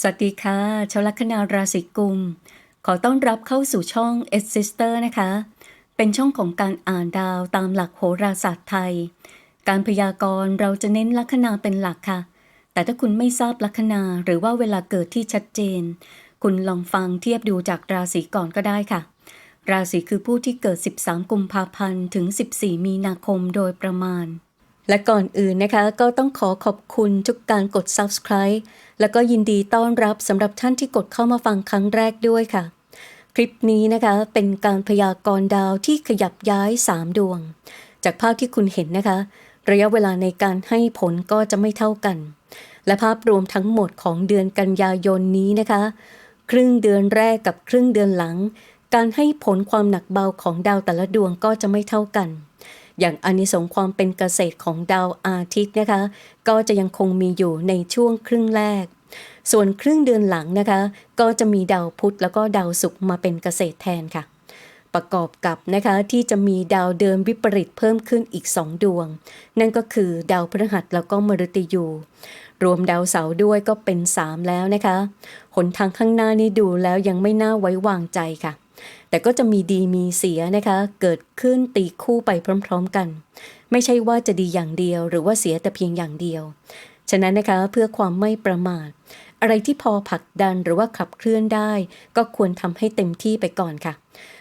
สวัสดีค่ะชาวลัคนาราศีกุม ขอต้อนรับเข้าสู่ช่อง e s s i s t e r นะคะ เป็นช่องของการอ่านดาวตามหลักโหราศาสตร์ไทย การพยากรณ์เราจะเน้นลัคนาเป็นหลักค่ะ แต่ถ้าคุณไม่ทราบลัคนาหรือว่าเวลาเกิดที่ชัดเจน คุณลองฟังเทียบดูจากราศีก่อนก็ได้ค่ะ ราศีคือผู้ที่เกิด 13 กุมภาพันธ์ถึง 14 มีนาคมโดยประมาณ และก่อนอื่นนะคะก็ต้องขอขอบคุณทุกการกด subscribe แล้วก็ยินดีต้อนรับสำหรับท่านที่กดเข้ามาฟังครั้งแรกด้วยค่ะ คลิปนี้นะคะเป็นการพยากรณ์ดาวที่ขยับย้าย 3 ดวง จากภาพที่คุณเห็นนะคะ ระยะเวลาในการให้ผลก็จะไม่เท่ากัน และภาพรวมทั้งหมดของเดือนกันยายนนี้นะคะ ครึ่งเดือนแรกกับครึ่งเดือนหลัง การให้ผลความหนักเบาของดาวแต่ละดวงก็จะไม่เท่ากัน อย่างอานิสงส์ความเป็นเกษตรของดาวอาทิตย์นะคะ ก็จะยังคงมีอยู่ในช่วงครึ่งแรก ส่วนครึ่งเดือนหลังนะคะ ก็จะมีดาวพุธแล้วก็ดาวศุกร์มาเป็นเกษตรแทนค่ะ ประกอบกับนะคะที่จะมีดาวเดิมวิปริตเพิ่มขึ้นอีก 2 ดวง นั่นก็คือดาวพฤหัสแล้วก็มฤตยูรวมดาวเสาร์ด้วยก็เป็น 3 แล้วนะคะหนทางข้างหน้านี่ดูแล้วยังไม่น่าไว้วางใจค่ะ แต่ก็จะมีดีมีเสียนะคะ เกิดขึ้นตีคู่ไปพร้อมๆกัน ไม่ใช่ว่าจะดีอย่างเดียว หรือว่าเสียแต่เพียงอย่างเดียว ฉะนั้นนะคะเพื่อความไม่ประมาท อะไรที่พอผลักดันหรือว่าขับเคลื่อนได้ ก็ควรทำให้เต็มที่ไปก่อนค่ะ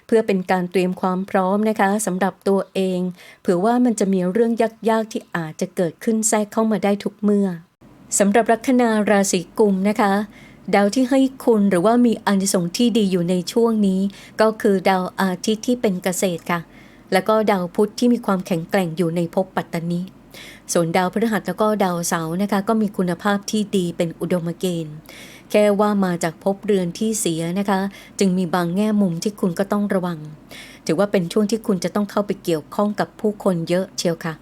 เพื่อเป็นการเตรียมความพร้อมนะคะสำหรับตัวเอง เผื่อว่ามันจะมีเรื่องยากๆที่อาจจะเกิดขึ้นแทรกเข้ามาได้ทุกเมื่อสำหรับลัคนาราศีกุมนะคะ ดาวที่ให้คุณหรือว่ามีอานิสงส์ที่ดีอยู่ในช่วงนี้ ก็คือดาวอาทิตย์ที่เป็นเกษตรค่ะ แล้วก็ดาวพุธที่มีความแข็งแกร่งอยู่ในภพปัตตานีส่วนดาวพฤหัสแล้วก็ดาวเสาร์นะคะ ก็มีคุณภาพที่ดีเป็นอุดมเกณฑ์ แค่ว่ามาจากภพเรือนที่เสียนะคะ จึงมีบางแง่มุมที่คุณก็ต้องระวัง ถือว่าเป็นช่วงที่คุณจะต้องเข้าไปเกี่ยวข้องกับผู้คนเยอะเชียวค่ะ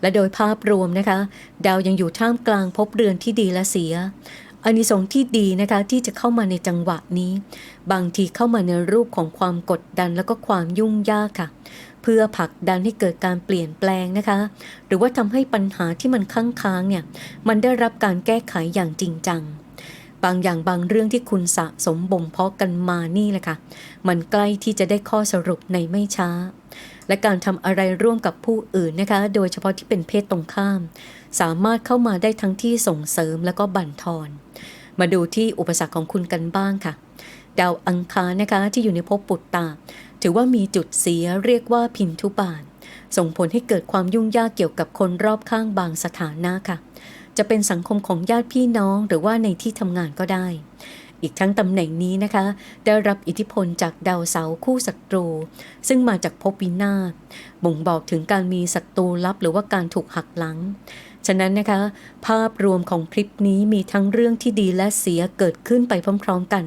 และโดยภาพรวมนะคะ ดาวยังอยู่ท่ามกลางภพเรือนที่ดีและเสีย อานิสงส์ที่ดีนะคะที่จะเข้ามาในจังหวะนี้ บางทีเข้ามาในรูปของความกดดันแล้วก็ความยุ่งยากค่ะ เพื่อผลักดันให้เกิดการเปลี่ยนแปลงนะคะ หรือว่าทำให้ปัญหาที่มันค้างค้างเนี่ยมันได้รับการแก้ไขอย่างจริงจัง บางอย่างบางเรื่องที่คุณสะสมบ่มเพาะกันมานี่แหละค่ะ มันใกล้ที่จะได้ข้อสรุปในไม่ช้า และการทำอะไรร่วมกับผู้อื่นนะคะ โดยเฉพาะที่เป็นเพศตรงข้าม สามารถเข้ามาได้ทั้งที่ส่งเสริมและก็บั่นทอน มาดูที่อุปสรรคของคุณกันบ้างค่ะ ดาวอังคารนะคะที่อยู่ในภพปุตตา ถือว่ามีจุดเสียเรียกว่าพินทุบาทส่งผลให้เกิดความยุ่งยากเกี่ยวกับคนรอบข้างบางสถานะค่ะ จะเป็นสังคมของญาติพี่น้องหรือว่าในที่ทำงานก็ได้ อีกทั้งตำแหน่งนี้นะคะ ได้รับอิทธิพลจากดาวเสาคู่ศัตรู ซึ่งมาจากภพวินาศบ่งบอกถึงการมีศัตรูลับหรือว่าการถูกหักหลังฉะนั้นนะคะ ภาพรวมของคลิปนี้มีทั้งเรื่องที่ดีและเสียเกิดขึ้นไปพร้อม ๆกัน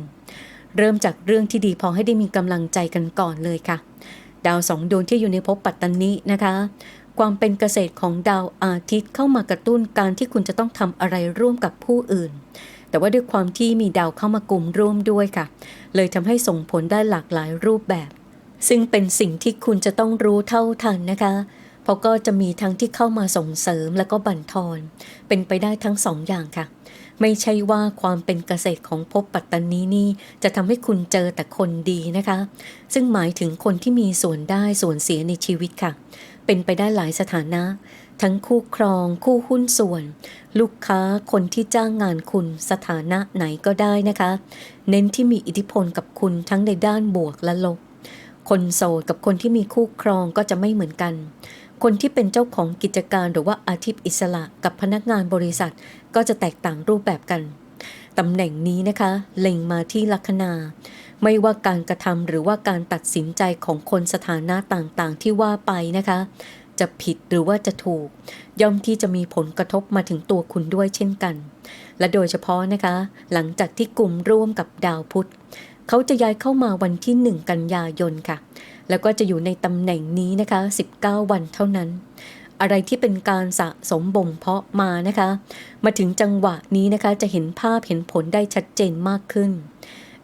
เริ่มจากเรื่องที่ดีพอให้ได้มีกำลังใจกันก่อนเลยค่ะ ดาวสองดวงที่อยู่ในภพปัตตานีนะคะ ความเป็นเกษตรของดาวอาทิตย์เข้ามากระตุ้นการที่คุณจะต้องทำอะไรร่วมกับผู้อื่น แต่ว่าด้วยความที่มีดาวเข้ามากลุ่มร่วมด้วยค่ะ เลยทำให้ส่งผลได้หลากหลายรูปแบบ ซึ่งเป็นสิ่งที่คุณจะต้องรู้เท่าทันนะคะเพราะก็จะมีทั้งที่เข้ามาส่งเสริมและก็บั่นทอน เป็นไปได้ทั้งสองอย่างค่ะไม่ใช่ว่าความเป็นเกษตรของภพปัตตานีนี่จะทำให้คุณเจอแต่คนดีนะคะ ซึ่งหมายถึงคนที่มีส่วนได้ส่วนเสียในชีวิตค่ะ เป็นไปได้หลายสถานะ ทั้งคู่ครอง คู่หุ้นส่วน ลูกค้าคนที่จ้างงานคุณสถานะไหนก็ได้นะคะ เน้นที่มีอิทธิพลกับคุณทั้งในด้านบวกและลบ คนโสดกับคนที่มีคู่ครองก็จะไม่เหมือนกัน คนที่เป็นเจ้าของกิจการหรือว่าอาชีพอิสระกับพนักงานบริษัท ก็จะแตกต่างรูปแบบกันตำแหน่งนี้นะคะ เล็งมาที่ลัคนา ไม่ว่าการกระทำหรือว่าการตัดสินใจของคนสถานะต่างๆ ที่ว่าไปนะคะ จะผิดหรือว่าจะถูก ย่อมที่จะมีผลกระทบมาถึงตัวคุณด้วยเช่นกัน และโดยเฉพาะนะคะ หลังจากที่กลุ่มร่วมกับดาวพุธเขาจะย้ายเข้ามาวันที่ 1 กันยายนค่ะ แล้วก็จะอยู่ในตำแหน่งนี้นะคะ 19 วันเท่านั้น อะไรที่เป็นการสะสมบ่มเพาะมานะคะ มาถึงจังหวะนี้นะคะจะเห็นภาพเห็นผลได้ชัดเจนมากขึ้น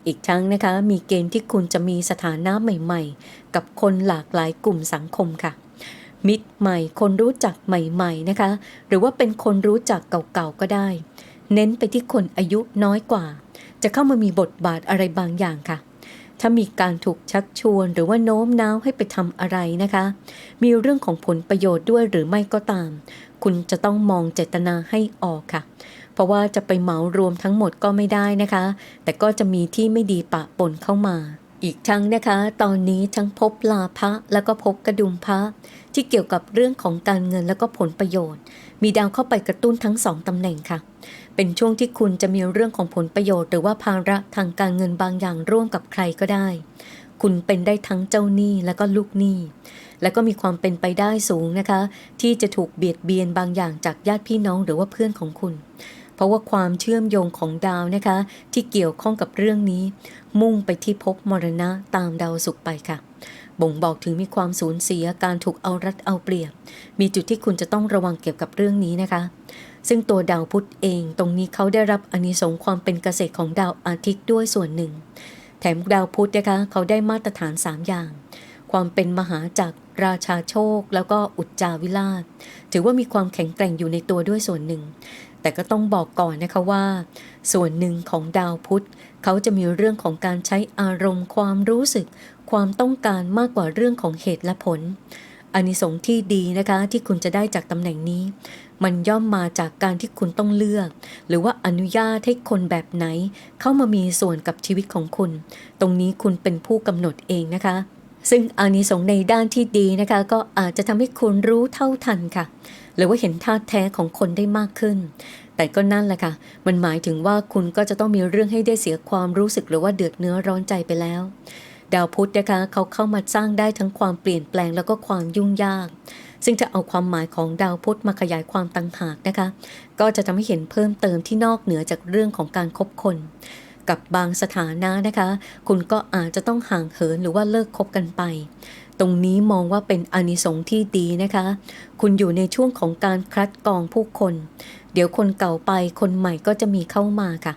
อีกทั้งนะคะมีเกณฑ์ที่คุณจะมีสถานะใหม่ ๆ กับคนหลากหลายกลุ่มสังคมค่ะ มิตรใหม่ คนรู้จักใหม่ ๆนะคะ หรือว่าเป็นคนรู้จักเก่าๆก็ได้ เน้นไปที่คนอายุน้อยกว่า จะเข้ามามีบทบาทอะไรบางอย่างค่ะถ้ามีการถูกชักชวนหรือว่าโน้มน้าวให้ไปทำอะไรนะคะ มีเรื่องของผลประโยชน์ด้วยหรือไม่ก็ตาม คุณจะต้องมองเจตนาให้ออกค่ะ เพราะว่าจะไปเหมารวมทั้งหมดก็ไม่ได้นะคะ แต่ก็จะมีที่ไม่ดีปะปนเข้ามา อีกทั้งนะคะ ตอนนี้ทั้งพบลาภะแล้วก็พบกระดุมพระที่เกี่ยวกับเรื่องของการเงินแล้วก็ผลประโยชน์ มีดาวเข้าไปกระตุ้นทั้งสองตำแหน่งค่ะ เป็นช่วงที่คุณจะมีเรื่องของผลประโยชน์ หรือว่าภาระทางการเงินบางอย่างร่วมกับใครก็ได้ คุณเป็นได้ทั้งเจ้าหนี้แล้วก็ลูกหนี้แล้วก็มีความเป็นไปได้สูงนะคะ ที่จะถูกเบียดเบียนบางอย่างจากญาติพี่น้องหรือว่าเพื่อนของคุณ ราะว่าความเชื่อมโยงของดาวนะคะ ที่เกี่ยวข้องกับเรื่องนี้ มุ่งไปที่ภพมรณะตามดาวสุขไปค่ะ บ่งบอกถึงมีความสูญเสียการถูกเอารัดเอาเปรียบ มีจุดที่คุณจะต้องระวังเกี่ยวกับเรื่องนี้นะคะ ซึ่งตัวดาวพุธเอง ตรงนี้เขาได้รับอนิสงส์ความเป็นเกษตรของดาวอาทิตย์ด้วยส่วนหนึ่ง แถมดาวพุธนะคะเขาได้มาตรฐาน 3 อย่าง ความเป็นมหาจักรราชาโชค แล้วก็อุจจาวิราชถือว่ามีความแข็งแกร่งอยู่ในตัวด้วยส่วนหนึ่ง แต่ก็ต้องบอกก่อนนะคะว่า ส่วนหนึ่งของดาวพุธ เขาจะมีเรื่องของการใช้อารมณ์ความรู้สึก ความต้องการมากกว่าเรื่องของเหตุและผลอานิสงส์ที่ดีนะคะที่คุณจะได้จากตำแหน่งนี้ มันย่อมมาจากการที่คุณต้องเลือก หรือว่าอนุญาตให้คนแบบไหน เข้ามามีส่วนกับชีวิตของคุณ ตรงนี้คุณเป็นผู้กำหนดเองนะคะ ซึ่งอานิสงส์ในด้านที่ดีนะคะ ก็อาจจะทำให้คุณรู้เท่าทันค่ะ หรือว่าเห็นท่าแท้ของคนได้มากขึ้น แต่ก็นั่นแหละค่ะ มันหมายถึงว่าคุณก็จะต้องมีเรื่องให้ได้เสียความรู้สึกหรือว่าเดือดเนื้อร้อนใจไปแล้ว ดาวพุธนะคะเขาเข้ามาสร้างได้ทั้งความเปลี่ยนแปลงแล้วก็ความยุ่งยาก ซึ่งจะเอาความหมายของดาวพุธมาขยายความต่างหากนะคะ ก็จะทำให้เห็นเพิ่มเติมที่นอกเหนือจากเรื่องของการคบคน กับบางสถานะนะคะ คุณก็อาจจะต้องห่างเหินหรือว่าเลิกคบกันไป ตรงนี้มองว่าเป็นอนิสงส์ที่ดีนะคะ คุณอยู่ในช่วงของการคัดกรองผู้คน เดี๋ยวคนเก่าไปคนใหม่ก็จะมีเข้ามาค่ะ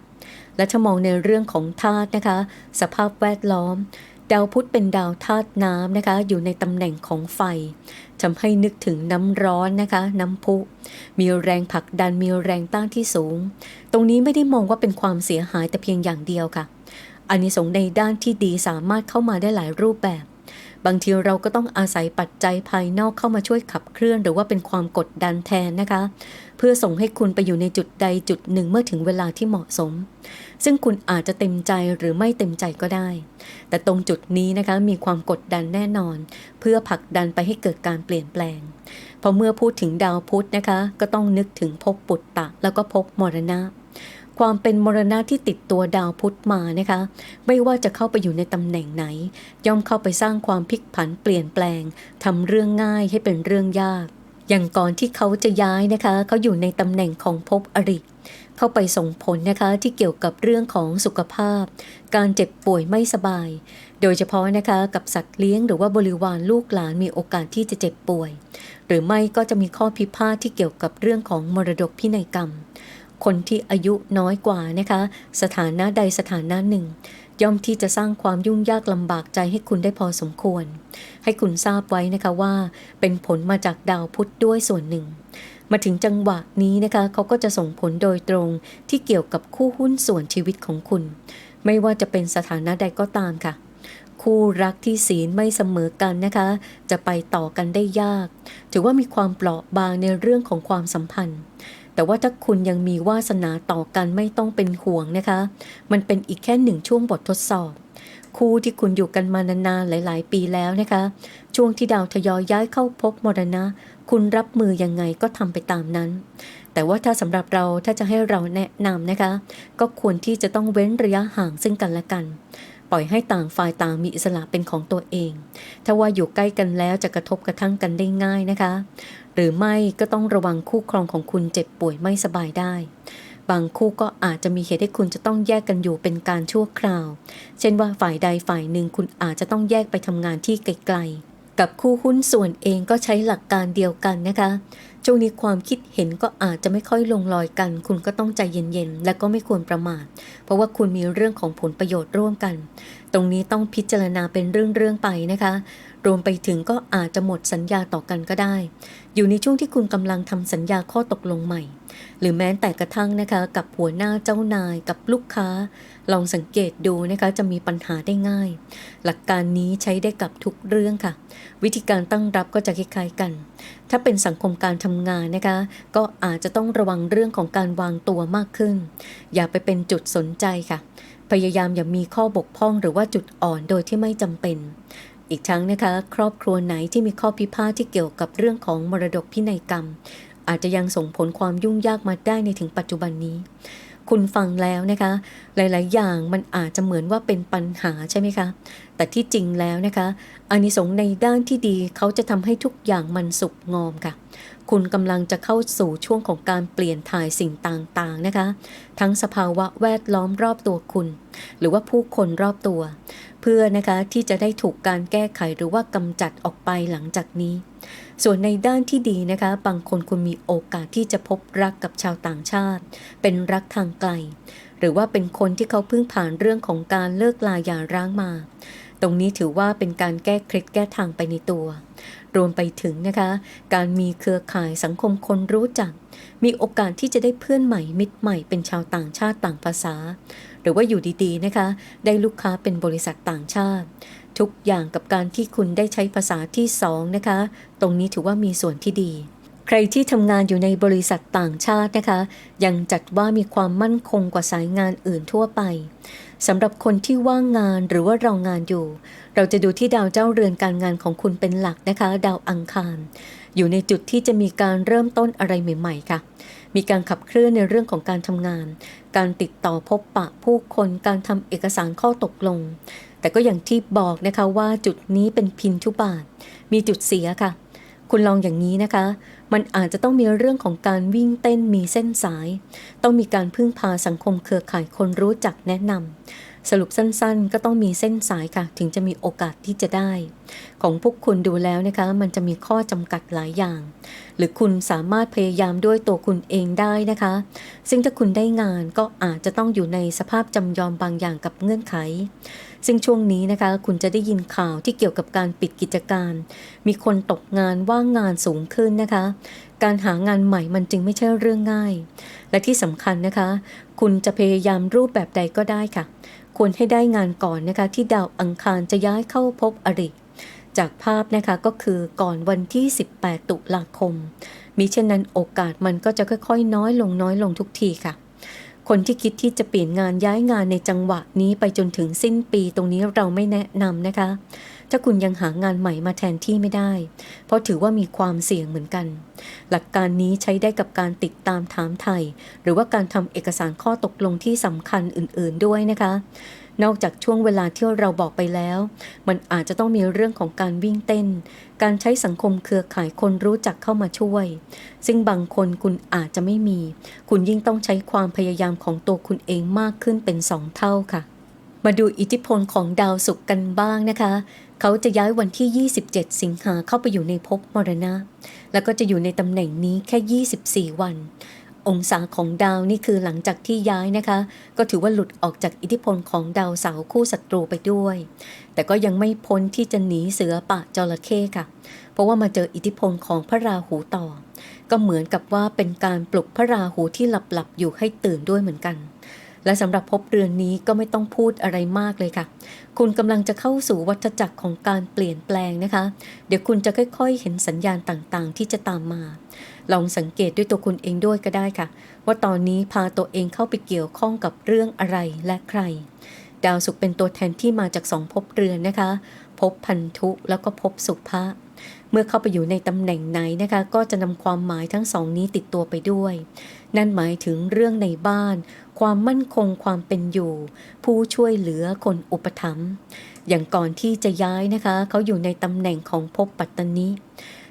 และถ้ามองในเรื่องของธาตุนะคะ สภาพแวดล้อม ดาวพุธเป็นดาวธาตุน้ำนะคะ อยู่ในตำแหน่งของไฟ ทำให้นึกถึงน้ำร้อนนะคะ น้ำพุ มีแรงผลักดันมีแรงต้านที่สูง ตรงนี้ไม่ได้มองว่าเป็นความเสียหายแต่เพียงอย่างเดียวค่ะอานิสงส์ในด้านที่ดีสามารถเข้ามาได้หลายรูปแบบ บางทีเราก็ต้องอาศัยปัจจัยภายนอกเข้ามาช่วยขับเคลื่อน หรือว่าเป็นความกดดันแทนนะคะ เพื่อส่งให้คุณไปอยู่ในจุดใดจุดหนึ่งเมื่อถึงเวลาที่เหมาะสม ซึ่งคุณอาจจะเต็มใจหรือไม่เต็มใจก็ได้ แต่ตรงจุดนี้นะคะมีความกดดันแน่นอน เพื่อผลักดันไปให้เกิดการเปลี่ยนแปลงพอเมื่อพูดถึงดาวพุธนะคะ ก็ต้องนึกถึงภพปุตตะ แล้วก็ภพมรณะ ความเป็นมรณะที่ติดตัวดาวพุธมานะคะ ไม่ว่าจะเข้าไปอยู่ในตำแหน่งไหน ย่อมเข้าไปสร้างความพลิกผันเปลี่ยนแปลงทำเรื่องง่ายให้เป็นเรื่องยาก อย่างก่อนที่เขาจะย้ายนะคะ เขาอยู่ในตำแหน่งของภพอริเข้าไปส่งผลนะคะที่เกี่ยวกับเรื่องของสุขภาพ การเจ็บป่วยไม่สบาย โดยเฉพาะนะคะกับสัตว์เลี้ยงหรือว่าบริวารลูกหลานมีโอกาสที่จะเจ็บป่วย หรือไม่ก็จะมีข้อพิพาทที่เกี่ยวกับเรื่องของมรดกพินัยกรรม คนที่อายุน้อยกว่านะคะ สถานะใดสถานะหนึ่ง ย่อมที่จะสร้างความยุ่งยากลำบากใจให้คุณได้พอสมควร ให้คุณทราบไว้นะคะว่า เป็นผลมาจากดาวพุธด้วยส่วนหนึ่ง มาถึงจังหวะนี้นะคะเขาก็จะส่งผลโดยตรงที่เกี่ยวกับคู่หุ้นส่วนชีวิตของคุณ ไม่ว่าจะเป็นสถานะใดก็ตามค่ะคู่รักที่ศีลไม่เสมอกันนะคะ จะไปต่อกันได้ยาก ถือว่ามีความเปราะบางในเรื่องของความสัมพันธ์ แต่ว่าถ้าคุณยังมีวาสนาต่อกันไม่ต้องเป็นห่วงนะคะ มันเป็นอีกแค่หนึ่งช่วงบททดสอบ คู่ที่คุณอยู่กันมานานๆหลาย ๆ ปีแล้วนะคะ ช่วงที่ดาวทยอยย้ายเข้าพบมรณะ คุณรับมือยังไงก็ทำไปตามนั้น แต่ว่าถ้าสำหรับเราถ้าจะให้เราแนะนำนะคะ ก็ควรที่จะต้องเว้นระยะห่างซึ่งกันและกันปล่อยให้ต่างฝ่ายต่างมีอิสระเป็นของตัวเอง ถ้าว่าอยู่ใกล้กันแล้วจะกระทบกระทั่งกันได้ง่ายนะคะ หรือไม่ก็ต้องระวังคู่ครองของคุณเจ็บป่วยไม่สบายได้ บางคู่ก็อาจจะมีเหตุให้คุณจะต้องแยกกันอยู่เป็นการชั่วคราว เช่นว่าฝ่ายใดฝ่ายหนึ่งคุณอาจจะต้องแยกไปทำงานที่ไกลๆ กับคู่หุ้นส่วนเองก็ใช้หลักการเดียวกันนะคะ ช่วงนี้ความคิดเห็นก็อาจจะไม่ค่อยลงรอยกัน คุณก็ต้องใจเย็นๆ และก็ไม่ควรประมาท เพราะว่าคุณมีเรื่องของผลประโยชน์ร่วมกัน ตรงนี้ต้องพิจารณาเป็นเรื่องๆไปนะคะรวมไปถึงก็อาจจะหมดสัญญาต่อกันก็ได้ อยู่ในช่วงที่คุณกำลังทำสัญญาข้อตกลงใหม่ หรือแม้แต่กระทั่งนะคะ กับหัวหน้าเจ้านายกับลูกค้า ลองสังเกตดูนะคะจะมีปัญหาได้ง่าย หลักการนี้ใช้ได้กับทุกเรื่องค่ะ วิธีการตั้งรับก็จะคล้ายๆกัน ถ้าเป็นสังคมการทำงานนะคะ ก็อาจจะต้องระวังเรื่องของการวางตัวมากขึ้น อย่าไปเป็นจุดสนใจค่ะ พยายามอย่ามีข้อบกพร่องหรือว่าจุดอ่อนโดยที่ไม่จำเป็น อีกทั้งนะคะครอบครัวไหนที่มีข้อพิพาทที่เกี่ยวกับเรื่องของมรดกพินัยกรรม อาจจะยังส่งผลความยุ่งยากมาได้ในถึงปัจจุบันนี้ คุณฟังแล้วนะคะ หลาย ๆ อย่างมันอาจจะเหมือนว่าเป็นปัญหาใช่ไหมคะ แต่ที่จริงแล้วนะคะอานิสงส์ในด้านที่ดีเขาจะทำให้ทุกอย่างมันสุกงอมค่ะ คุณกำลังจะเข้าสู่ช่วงของการเปลี่ยนถ่ายสิ่งต่างๆนะคะ ทั้งสภาวะแวดล้อมรอบตัวคุณ หรือว่าผู้คนรอบตัว เพื่อนะคะที่จะได้ถูกการแก้ไขหรือว่ากำจัดออกไปหลังจากนี้ ส่วนในด้านที่ดีนะคะ บางคนคุณมีโอกาสที่จะพบรักกับชาวต่างชาติ เป็นรักทางไกล หรือว่าเป็นคนที่เขาเพิ่งผ่านเรื่องของการเลิกลาหย่าร้างมา ตรงนี้ถือว่าเป็นการแก้เคล็ดแก้ทางไปในตัว รวมไปถึงนะคะ การมีเครือข่ายสังคมคนรู้จัก มีโอกาสที่จะได้เพื่อนใหม่มิตรใหม่เป็นชาวต่างชาติต่างภาษา หรือว่าอยู่ดีๆนะคะ ได้ลูกค้าเป็นบริษัทต่างชาติ ทุกอย่างกับการที่คุณได้ใช้ภาษาที่สองนะคะ ตรงนี้ถือว่ามีส่วนที่ดีใครที่ทำงานอยู่ในบริษัทต่างชาตินะคะ ยังจัดว่ามีความมั่นคงกว่าสายงานอื่นทั่วไป สำหรับคนที่ว่างงานหรือว่ารองงานอยู่ เราจะดูที่ดาวเจ้าเรือนการงานของคุณเป็นหลักนะคะ ดาวอังคาร อยู่ในจุดที่จะมีการเริ่มต้นอะไรใหม่ ๆ ค่ะ มีการขับเคลื่อนในเรื่องของการทำงาน การติดต่อพบปะผู้คนการทำเอกสารข้อตกลง แต่ก็อย่างที่บอกนะคะว่าจุดนี้เป็นพินทุบาท มีจุดเสียค่ะ คุณลองอย่างนี้นะคะ มันอาจจะต้องมีเรื่องของการวิ่งเต้นมีเส้นสาย ต้องมีการพึ่งพาสังคมเครือข่ายคนรู้จักแนะนำสรุปสั้นๆ ก็ต้องมีเส้นสายค่ะ ถึงจะมีโอกาสที่จะได้ ของพวกคุณดูแล้วนะคะ มันจะมีข้อจำกัดหลายอย่าง หรือคุณสามารถพยายามด้วยตัวคุณเองได้นะคะ ซึ่งถ้าคุณได้งานก็อาจจะต้องอยู่ในสภาพจำยอมบางอย่างกับเงื่อนไข ซึ่งช่วงนี้นะคะคุณจะได้ยินข่าวที่เกี่ยวกับการปิดกิจการ มีคนตกงานว่างงานสูงขึ้นนะคะ การหางานใหม่มันจึงไม่ใช่เรื่องง่าย และที่สำคัญนะคะ คุณจะพยายามรูปแบบใดก็ได้ค่ะ ควรให้ได้งานก่อนนะคะ ที่ดาวอังคารจะย้ายเข้าพบอริจากภาพนะคะก็คือก่อนวันที่ 18 ตุลาคม มิเช่นนั้นโอกาสมันก็จะค่อยๆ น้อยลงน้อยลงทุกทีค่ะ คนที่คิดที่จะเปลี่ยนงานย้ายงานในจังหวะนี้ไปจนถึงสิ้นปีตรงนี้เราไม่แนะนำนะคะ ถ้าคุณยังหางานใหม่มาแทนที่ไม่ได้ เพราะถือว่ามีความเสี่ยงเหมือนกัน หลักการนี้ใช้ได้กับการติดตามถามไทย หรือว่าการทำเอกสารข้อตกลงที่สำคัญอื่นๆด้วยนะคะนอกจากช่วงเวลาที่เราบอกไปแล้ว มันอาจจะต้องมีเรื่องของการวิ่งเต้น การใช้สังคมเครือข่ายคนรู้จักเข้ามาช่วย ซึ่งบางคนคุณอาจจะไม่มี คุณยิ่งต้องใช้ความพยายามของตัวคุณเองมากขึ้นเป็นสองเท่าค่ะ มาดูอิทธิพลของดาวศุกร์กันบ้างนะคะ เขาจะย้ายวันที่ 27 สิงหาเข้าไปอยู่ในภพมรณะ แล้วก็จะอยู่ในตำแหน่งนี้แค่ 24 วัน องศาของดาวนี่คือหลังจากที่ย้ายนะคะ ก็ถือว่าหลุดออกจากอิทธิพลของดาวเสาคู่ศัตรูไปด้วย แต่ก็ยังไม่พ้นที่จะหนีเสือปะจระเข้ค่ะ เพราะว่ามาเจออิทธิพลของพระราหูต่อ ก็เหมือนกับว่าเป็นการปลุกพระราหูที่หลับๆอยู่ให้ตื่นด้วยเหมือนกันและสำหรับภพเรือนนี้ก็ไม่ต้องพูดอะไรมากเลยค่ะ คุณกำลังจะเข้าสู่วัฏจักรของการเปลี่ยนแปลงนะคะ เดี๋ยวคุณจะค่อยๆ เห็นสัญญาณต่างๆ ที่จะตามมา ลองสังเกตด้วยตัวคุณเองด้วยก็ได้ค่ะ ว่าตอนนี้พาตัวเองเข้าไปเกี่ยวข้องกับเรื่องอะไรและใคร ดาวศุกร์เป็นตัวแทนที่มาจากสองภพเรือนนะคะภพพันธุแล้วก็ภพสุภะเมื่อเข้าไปอยู่ในตำแหน่งไหนนะคะ ก็จะนำความหมายทั้งสองนี้ติดตัวไปด้วย นั่นหมายถึงเรื่องในบ้าน ความมั่นคงความเป็นอยู่ ผู้ช่วยเหลือคนอุปถัมภ์อย่างก่อนที่จะย้ายนะคะ เขาอยู่ในตำแหน่งของภพปัตตนิ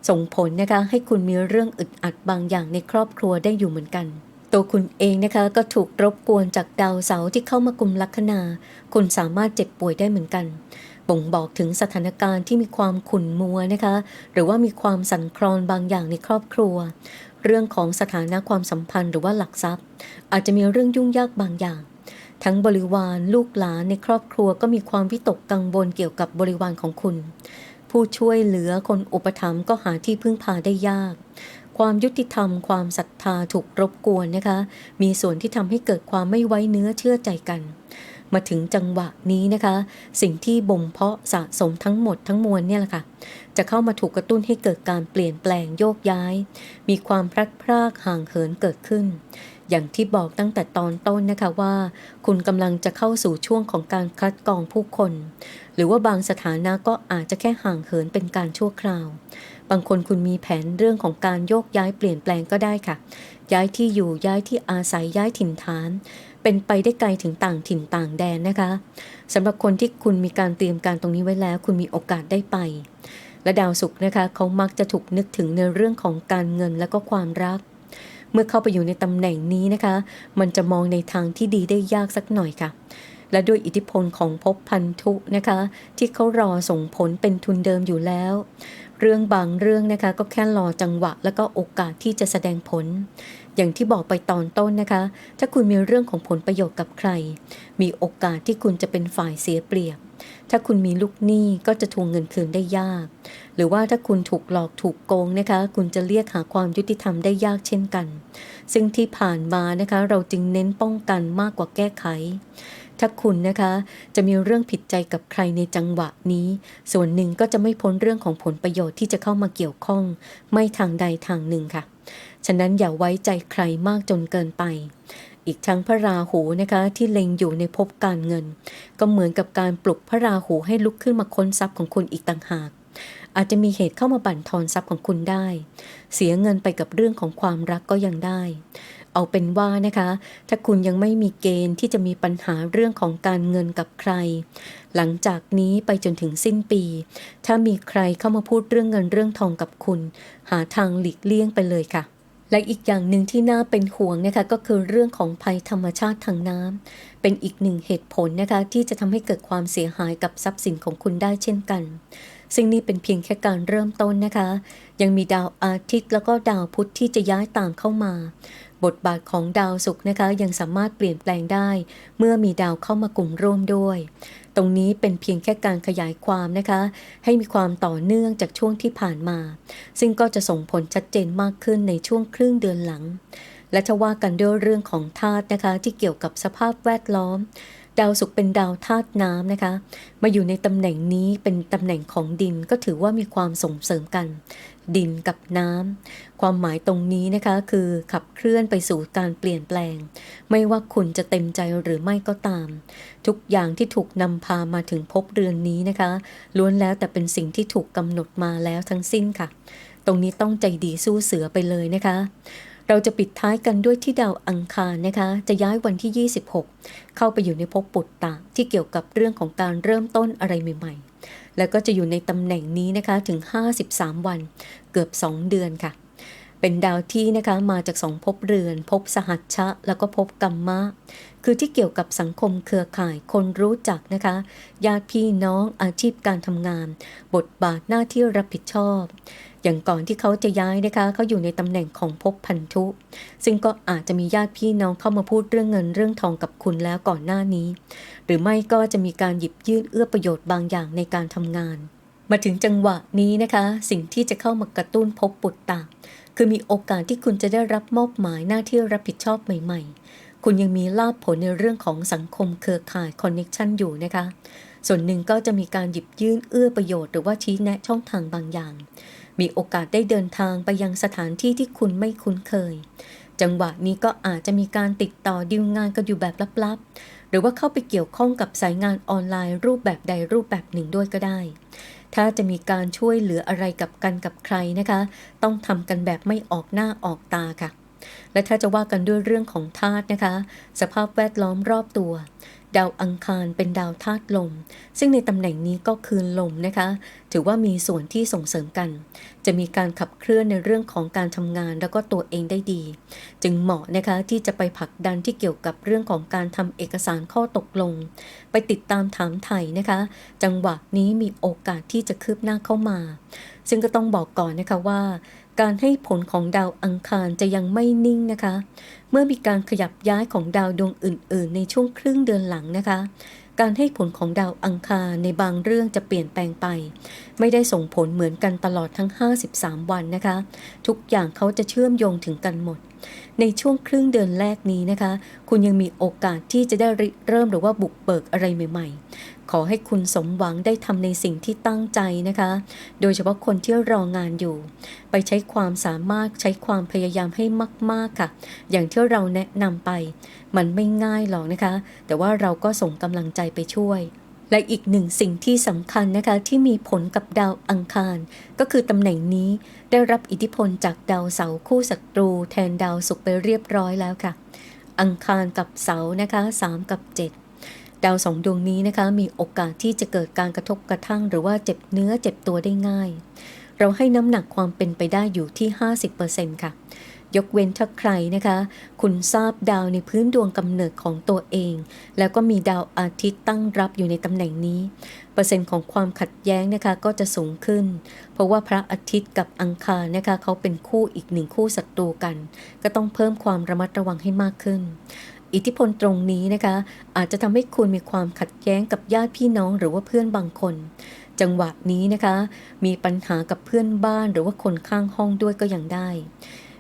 ส่งผลนะคะให้คุณมีเรื่องอึดอัดบางอย่างในครอบครัวได้อยู่เหมือนกัน ตัวคุณเองนะคะก็ถูกรบกวนจากดาวเสาร์ที่เข้ามากุมลัคนา คุณสามารถเจ็บป่วยได้เหมือนกัน บ่งบอกถึงสถานการณ์ที่มีความขุ่นมัวนะคะ หรือว่ามีความสั่นคลอนบางอย่างในครอบครัว เรื่องของสถานะความสัมพันธ์หรือว่าหลักทรัพย์ อาจจะมีเรื่องยุ่งยากบางอย่างทั้งบริวารลูกหลานในครอบครัวก็มีความวิตกกังวลเกี่ยวกับบริวารของคุณ ผู้ช่วยเหลือคนอุปถัมภ์ก็หาที่พึ่งพาได้ยาก ความยุติธรรม ความศรัทธาถูกรบกวนนะคะ มีส่วนที่ทำให้เกิดความไม่ไว้เนื้อเชื่อใจกัน มาถึงจังหวะนี้นะคะ สิ่งที่บ่มเพาะสะสมทั้งหมดทั้งมวลเนี่ยแหละค่ะจะเข้ามาถูกกระตุ้นให้เกิดการเปลี่ยนแปลงโยกย้าย มีความพลัดพรากห่างเหินเกิดขึ้น อย่างที่บอกตั้งแต่ตอนต้นนะคะว่า คุณกำลังจะเข้าสู่ช่วงของการคัดกรองผู้คน หรือว่าบางสถานะก็อาจจะแค่ห่างเหินเป็นการชั่วคราว บางคนคุณมีแผนเรื่องของการโยกย้ายเปลี่ยนแปลงก็ได้ค่ะ ย้ายที่อยู่ย้ายที่อาศัยย้ายถิ่นฐาน เป็นไปได้ไกลถึงต่างถิ่นต่างแดนนะคะสำหรับคนที่คุณมีการเตรียมการตรงนี้ไว้แล้ว คุณมีโอกาสได้ไปและดาวศุกร์นะคะเขามักจะถูกนึกถึงในเรื่องของการเงินและก็ความรัก เมื่อเข้าไปอยู่ในตำแหน่งนี้นะคะ มันจะมองในทางที่ดีได้ยากสักหน่อยค่ะ และด้วยอิทธิพลของภพพันธุนะคะ ที่เขารอส่งผลเป็นทุนเดิมอยู่แล้ว เรื่องบางเรื่องนะคะ ก็แค่รอจังหวะ และก็โอกาสที่จะแสดงผล อย่างที่บอกไปตอนต้นนะคะ ถ้าคุณมีเรื่องของผลประโยชน์กับใคร มีโอกาสที่คุณจะเป็นฝ่ายเสียเปรียบ ถ้าคุณมีลูกหนี้ก็จะทวงเงินคืนได้ยาก หรือว่าถ้าคุณถูกหลอกถูกโกงนะคะ คุณจะเรียกหาความยุติธรรมได้ยากเช่นกัน ซึ่งที่ผ่านมานะคะ เราจึงเน้นป้องกันมากกว่าแก้ไข ถ้าคุณนะคะจะมีเรื่องผิดใจกับใครในจังหวะนี้ ส่วนหนึ่งก็จะไม่พ้นเรื่องของผลประโยชน์ที่จะเข้ามาเกี่ยวข้อง ไม่ทางใดทางหนึ่งค่ะ ฉะนั้นอย่าไว้ใจใครมากจนเกินไป อีกทั้งพระราหูนะคะที่เล็งอยู่ในภพการเงิน ก็เหมือนกับการปลุกพระราหูให้ลุกขึ้นมาค้นทรัพย์ของคุณอีกต่างหาก อาจจะมีเหตุเข้ามาบั่นทอนทรัพย์ของคุณได้ เสียเงินไปกับเรื่องของความรักก็ยังได้ เอาเป็นว่านะคะ ถ้าคุณยังไม่มีเกณฑ์ที่จะมีปัญหาเรื่องของการเงินกับใคร หลังจากนี้ไปจนถึงสิ้นปี ถ้ามีใครเข้ามาพูดเรื่องเงินเรื่องทองกับคุณ หาทางหลีกเลี่ยงไปเลยค่ะ และอีกอย่างหนึ่งที่น่าเป็นห่วงนะคะก็คือเรื่องของภัยธรรมชาติทางน้ำเป็นอีกหนึ่งเหตุผลนะคะที่จะทำให้เกิดความเสียหายกับทรัพย์สินของคุณได้เช่นกัน ซึ่งนี่เป็นเพียงแค่การเริ่มต้นนะคะ ยังมีดาวอาทิตย์แล้วก็ดาวพุธที่จะย้ายตามเข้ามา บทบาทของดาวศุกร์นะคะ ยังสามารถเปลี่ยนแปลงได้ เมื่อมีดาวเข้ามากลุ่มร่วมด้วย ตรงนี้เป็นเพียงแค่การขยายความนะคะ ให้มีความต่อเนื่องจากช่วงที่ผ่านมา ซึ่งก็จะส่งผลชัดเจนมากขึ้นในช่วงครึ่งเดือนหลัง และถ้าว่ากันด้วยเรื่องของธาตุนะคะ ที่เกี่ยวกับสภาพแวดล้อมดาวศุกร์เป็นดาวธาตุน้ำนะคะ มาอยู่ในตำแหน่งนี้เป็นตำแหน่งของดินก็ถือว่ามีความส่งเสริมกัน ดินกับน้ำ ความหมายตรงนี้นะคะคือขับเคลื่อนไปสู่การเปลี่ยนแปลง ไม่ว่าคุณจะเต็มใจหรือไม่ก็ตาม ทุกอย่างที่ถูกนำพามาถึงภพเรือนนี้นะคะ ล้วนแล้วแต่เป็นสิ่งที่ถูกกำหนดมาแล้วทั้งสิ้นค่ะ ตรงนี้ต้องใจดีสู้เสือไปเลยนะคะเราจะปิดท้ายกันด้วยที่ดาวอังคารนะคะ จะย้ายวันที่ 26 เข้าไปอยู่ในภพปุตตะที่เกี่ยวกับเรื่องของการเริ่มต้นอะไรใหม่ ๆ แล้วก็จะอยู่ในตำแหน่งนี้นะคะถึง 53 วัน เกือบ 2 เดือนค่ะ เป็นดาวที่นะคะมาจากสองภพเรือนภพสหัชชะ แล้วก็ภพกัมมะ คือที่เกี่ยวกับสังคมเครือข่ายคนรู้จักนะคะญาติพี่น้องอาชีพการทำงาน บทบาทหน้าที่รับผิดชอบ อย่างก่อนที่เขาจะย้ายนะคะเขาอยู่ในตำแหน่งของภพพันธุ ซึ่งก็อาจจะมีญาติพี่น้องเข้ามาพูดเรื่องเงินเรื่องทองกับคุณแล้วก่อนหน้านี้ หรือไม่ก็จะมีการหยิบยื่นเอื้อประโยชน์บางอย่างในการทำงาน มาถึงจังหวะนี้นะคะ สิ่งที่จะเข้ามากระตุ้นภพปุตตะคือมีโอกาสที่คุณจะได้รับมอบหมายหน้าที่รับผิดชอบใหม่ ๆ คุณยังมีลาภผลในเรื่องของสังคมเครือข่ายคอนเน็ชันอยู่นะคะ ส่วนหนึ่งก็จะมีการหยิบยื่นเอื้อประโยชน์หรือว่าชี้แนะช่องทางบางอย่าง มีโอกาสได้เดินทางไปยังสถานที่ที่คุณไม่คุ้นเคย จังหวะนี้ก็อาจจะมีการติดต่อดีลงานกันอยู่แบบลับๆ หรือว่าเข้าไปเกี่ยวข้องกับสายงานออนไลน์รูปแบบใดรูปแบบหนึ่งด้วยก็ได้ ถ้าจะมีการช่วยเหลืออะไรกับกันกับใครนะคะ ต้องทำกันแบบไม่ออกหน้าออกตาค่ะ และถ้าจะว่ากันด้วยเรื่องของธาตุนะคะ สภาพแวดล้อมรอบตัว ดาวอังคารเป็นดาวธาตุลม ซึ่งในตำแหน่งนี้ก็คือลมนะคะ ถือว่ามีส่วนที่ส่งเสริมกัน จะมีการขับเคลื่อนในเรื่องของการทำงานแล้วก็ตัวเองได้ดี จึงเหมาะนะคะที่จะไปผลักดันที่เกี่ยวกับเรื่องของการทำเอกสารข้อตกลง ไปติดตามถามไถ่นะคะ จังหวะนี้มีโอกาสที่จะคืบหน้าเข้ามา ซึ่งก็ต้องบอกก่อนนะคะว่า การให้ผลของดาวอังคารจะยังไม่นิ่งนะคะ เมื่อมีการขยับย้ายของดาวดวงอื่น ๆ ในช่วงครึ่งเดือนหลังนะคะ การให้ผลของดาวอังคารในบางเรื่องจะเปลี่ยนแปลงไป ไม่ได้ส่งผลเหมือนกันตลอดทั้ง 53 วันนะคะ ทุกอย่างเขาจะเชื่อมโยงถึงกันหมด ในช่วงครึ่งเดือนแรกนี้นะคะ คุณยังมีโอกาสที่จะได้เริ่มหรือว่าบุกเบิกอะไรใหม่ ๆ ขอให้คุณสมหวังได้ทำในสิ่งที่ตั้งใจนะคะ โดยเฉพาะคนที่รองานอยู่ ไปใช้ความสามารถใช้ความพยายามให้มาก ๆค่ะ อย่างที่เราแนะนำไป มันไม่ง่ายหรอกนะคะ แต่ว่าเราก็ส่งกำลังใจไปช่วย และอีกหนึ่งสิ่งที่สำคัญนะคะที่มีผลกับดาวอังคาร ก็คือตำแหน่งนี้ได้รับอิทธิพลจากดาวเสาร์คู่ศัตรูแทนดาวศุกร์ไปเรียบร้อยแล้วค่ะ อังคารกับเสาร์นะคะ 3 กับ 7 ดาวสองดวงนี้นะคะมีโอกาสที่จะเกิดการกระทบกระทั่ง หรือว่าเจ็บเนื้อเจ็บตัวได้ง่าย เราให้น้ำหนักความเป็นไปได้อยู่ที่ 50%ค่ะ ยกเว้นถ้าใครนะคะ คุณทราบดาวในพื้นดวงกำเนิดของตัวเอง แล้วก็มีดาวอาทิตย์ตั้งรับอยู่ในตำแหน่งนี้ เปอร์เซ็นต์ของความขัดแย้งนะคะก็จะสูงขึ้น เพราะว่าพระอาทิตย์กับอังคารนะคะเขาเป็นคู่อีกหนึ่งคู่ศัตรูกัน ก็ต้องเพิ่มความระมัดระวังให้มากขึ้นอิทธิพลตรงนี้นะคะ อาจจะทำให้คุณมีความขัดแย้งกับญาติพี่น้องหรือว่าเพื่อนบางคน จังหวะนี้นะคะ มีปัญหากับเพื่อนบ้านหรือว่าคนข้างห้องด้วยก็ยังได้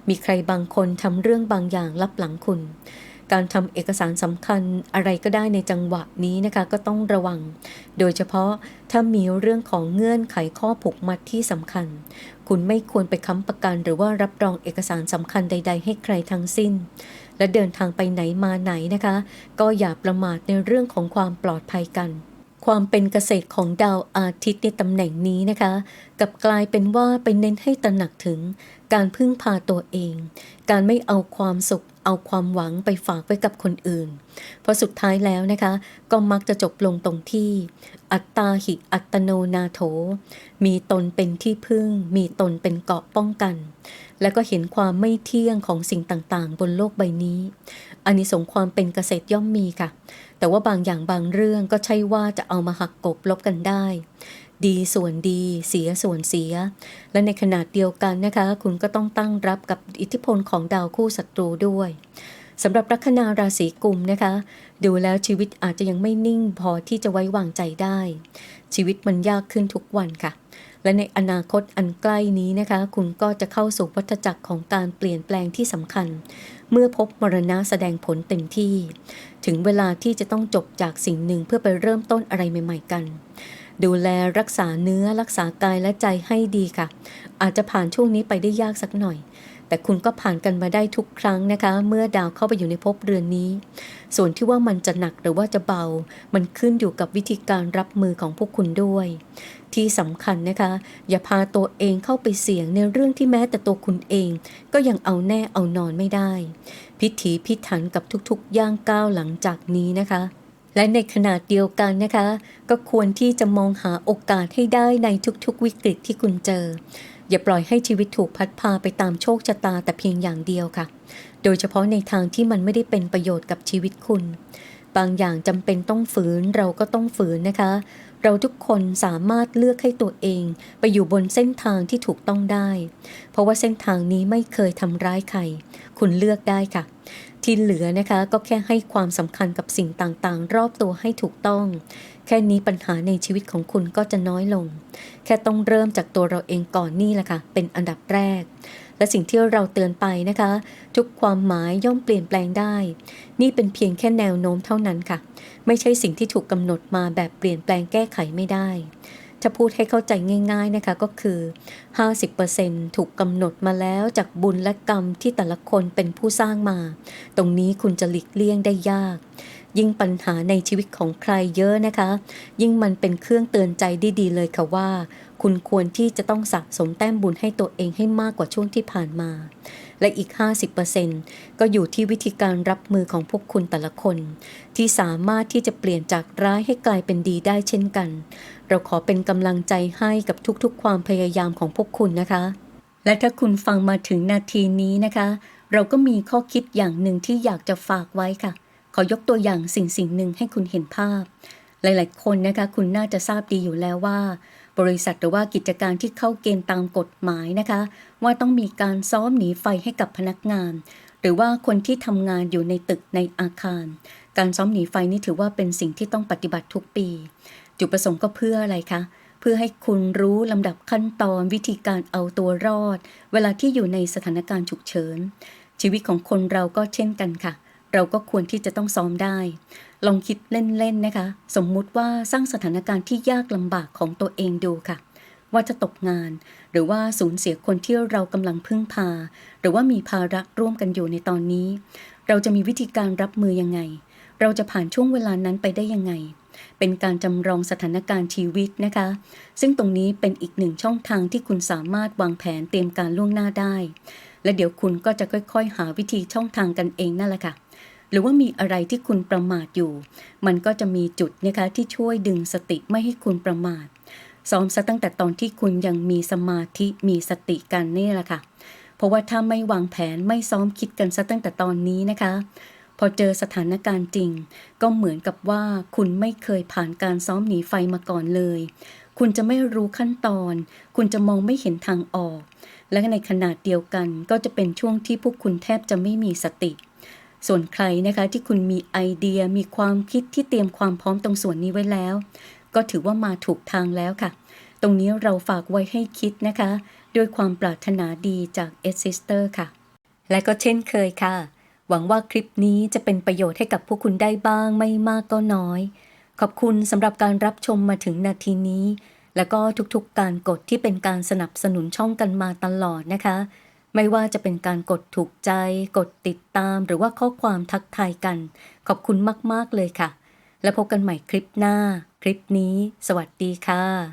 มีใครบางคนทำเรื่องบางอย่างลับหลังคุณ การทำเอกสารสำคัญอะไรก็ได้ในจังหวะนี้นะคะก็ต้องระวัง โดยเฉพาะถ้ามีเรื่องของเงื่อนไขข้อผูกมัดที่สำคัญ คุณไม่ควรไปค้ำประกันหรือว่ารับรองเอกสารสำคัญใด ๆ ให้ใครทั้งสิ้น และเดินทางไปไหนมาไหนนะคะ ก็อย่าประมาทในเรื่องของความปลอดภัยกัน ความเป็นเกษตรของดาวอาทิตย์ในตำแหน่งนี้นะคะ กับกลายเป็นว่าไปเน้นให้ตระหนักถึงการพึ่งพาตัวเอง การไม่เอาความสุข เอาความหวังไปฝากไว้กับคนอื่น เพราะสุดท้ายแล้วนะคะ ก็มักจะจบลงตรงที่ อัตตาหิอัตโนนาโถ มีตนเป็นที่พึ่ง มีตนเป็นเกาะป้องกัน และก็เห็นความไม่เที่ยงของสิ่งต่างๆ บนโลกใบนี้อันนี้สงความเป็นเกษตรย่อมมีค่ะ แต่ว่าบางอย่างบางเรื่องก็ใช่ว่าจะเอามาหักกบลบกันได้ ดีส่วนดี เสียส่วนเสีย และในขนาดเดียวกันนะคะ คุณก็ต้องตั้งรับกับอิทธิพลของดาวคู่ศัตรูด้วยสำหรับลัคนาราศีกุมนะคะ ดูแล้วชีวิตอาจจะยังไม่นิ่งพอที่จะไว้วางใจได้ ชีวิตมันยากขึ้นทุกวันค่ะ และในอนาคตอันใกล้นี้นะคะ คุณก็จะเข้าสู่วัฏจักรของการเปลี่ยนแปลงที่สำคัญ เมื่อพบมรณะแสดงผลเต็มที่ ถึงเวลาที่จะต้องจบจากสิ่งหนึ่งเพื่อไปเริ่มต้นอะไรใหม่ ๆ กัน ดูแลรักษาเนื้อรักษากายและใจให้ดีค่ะ อาจจะผ่านช่วงนี้ไปได้ยากสักหน่อย แต่คุณก็ผ่านกันมาได้ทุกครั้งนะคะ เมื่อดาวเข้าไปอยู่ในภพเรือนนี้ ส่วนที่ว่ามันจะหนักหรือว่าจะเบา มันขึ้นอยู่กับวิธีการรับมือของพวกคุณด้วย ที่สำคัญนะคะ อย่าพาตัวเองเข้าไปเสี่ยงในเรื่องที่แม้แต่ตัวคุณเอง ก็ยังเอาแน่เอานอนไม่ได้ พิถีพิถันกับทุกๆ ย่างก้าวหลังจากนี้นะคะและในขนาดเดียวกันนะคะ ก็ควรที่จะมองหาโอกาสให้ได้ในทุกๆวิกฤตที่คุณเจอ อย่าปล่อยให้ชีวิตถูกพัดพาไปตามโชคชะตาแต่เพียงอย่างเดียวค่ะ โดยเฉพาะในทางที่มันไม่ได้เป็นประโยชน์กับชีวิตคุณ บางอย่างจำเป็นต้องฝืนเราก็ต้องฝืนนะคะ เราทุกคนสามารถเลือกให้ตัวเอง ไปอยู่บนเส้นทางที่ถูกต้องได้ เพราะว่าเส้นทางนี้ไม่เคยทำร้ายใคร คุณเลือกได้ค่ะ ที่เหลือนะคะก็แค่ให้ความสำคัญกับสิ่งต่างๆ รอบตัวให้ถูกต้อง แค่นี้ปัญหาในชีวิตของคุณก็จะน้อยลง แค่ต้องเริ่มจากตัวเราเองก่อนนี่แหละค่ะ เป็นอันดับแรก และสิ่งที่เราเตือนไปนะคะ ทุกความหมายย่อมเปลี่ยนแปลงได้ นี่เป็นเพียงแค่แนวโน้มเท่านั้นค่ะ ไม่ใช่สิ่งที่ถูกกำหนดมาแบบเปลี่ยนแปลงแก้ไขไม่ได้ ถ้าพูดให้เข้าใจง่ายๆนะคะก็คือ 50%ถูกกำหนดมาแล้วจากบุญและกรรมที่แต่ละคนเป็นผู้สร้างมา ตรงนี้คุณจะหลีกเลี่ยงได้ยาก ยิ่งปัญหาในชีวิตของใครเยอะนะคะ ยิ่งมันเป็นเครื่องเตือนใจด้ดีเลยค่ะว่า คุณควรที่จะต้องสะสมแต้มบุญให้ตัวเองให้มากกว่าช่วงที่ผ่านมา และอีก 50%ก็อยู่ที่วิธีการรับมือของพวกคุณแต่ละคน ที่สามารถที่จะเปลี่ยนจากร้ายให้กลายเป็นดีได้เช่นกัน เราขอเป็นกำลังใจให้กับทุกๆ ความพยายามของพวกคุณนะคะ และถ้าคุณฟังมาถึงนาทีนี้นะคะ เราก็มีข้อคิดอย่างหนึ่งที่อยากจะฝากไว้ค่ะ ขอยกตัวอย่างสิ่งสิ่งหนึ่งให้คุณเห็นภาพ หลาย ๆ คนนะคะคุณน่าจะทราบดีอยู่แล้วว่า บริษัทหรือว่ากิจการที่เข้าเกณฑ์ตามกฎหมายนะคะ ว่าต้องมีการซ้อมหนีไฟให้กับพนักงาน หรือว่าคนที่ทำงานอยู่ในตึกในอาคาร การซ้อมหนีไฟนี่ถือว่าเป็นสิ่งที่ต้องปฏิบัติทุกปี จุดประสงค์ก็เพื่ออะไรคะเพื่อให้คุณรู้ลำดับขั้นตอนวิธีการเอาตัวรอด เวลาที่อยู่ในสถานการณ์ฉุกเฉิน ชีวิตของคนเราก็เช่นกันค่ะ เราก็ควรที่จะต้องซ้อมได้ ลองคิดเล่นๆนะคะ สมมุติว่าสร้างสถานการณ์ที่ยากลำบากของตัวเองดูค่ะ ว่าจะตกงาน หรือว่าสูญเสียคนที่เรากำลังพึ่งพา หรือว่ามีภาระร่วมกันอยู่ในตอนนี้ เราจะมีวิธีการรับมือยังไง เราจะผ่านช่วงเวลานั้นไปได้ยังไงเป็นการจำลองสถานการณ์ชีวิตนะคะ ซึ่งตรงนี้เป็นอีกหนึ่งช่องทางที่คุณสามารถวางแผนเตรียมการล่วงหน้าได้ และเดี๋ยวคุณก็จะค่อยๆ หาวิธีช่องทางกันเองนั่นแหละค่ะ หรือว่ามีอะไรที่คุณประมาทอยู่ มันก็จะมีจุดนะคะที่ช่วยดึงสติไม่ให้คุณประมาทซ้อมซะตั้งแต่ตอนที่คุณยังมีสมาธิมีสติกันนี่แหละค่ะ เพราะว่าถ้าไม่วางแผนไม่ซ้อมคิดกันซะตั้งแต่ตอนนี้นะคะ พอเจอสถานการณ์จริง ก็เหมือนกับว่าคุณไม่เคยผ่านการซ้อมหนีไฟมาก่อนเลย คุณจะไม่รู้ขั้นตอน คุณจะมองไม่เห็นทางออก และในขนาดเดียวกันก็จะเป็นช่วงที่พวกคุณแทบจะไม่มีสติ ส่วนใครนะคะที่คุณมีไอเดียมีความคิดที่เตรียมความพร้อมตรงส่วนนี้ไว้แล้ว ก็ถือว่ามาถูกทางแล้วค่ะ ตรงนี้เราฝากไว้ให้คิดนะคะ ด้วยความปรารถนาดีจากเอสซิสเตอร์ค่ะ และก็เช่นเคยค่ะ หวังว่าคลิปนี้จะเป็นประโยชน์ให้กับผู้คุณได้บ้างไม่มากก็น้อย ขอบคุณสำหรับการรับชมมาถึงนาทีนี้ แล้วก็ทุกๆการกดที่เป็นการสนับสนุนช่องกันมาตลอดนะคะ ไม่ว่าจะเป็นการกดถูกใจ กดติดตาม หรือว่าข้อความทักทายกัน ขอบคุณมากๆเลยค่ะ แล้วพบกันใหม่คลิปหน้า คลิปนี้ สวัสดีค่ะ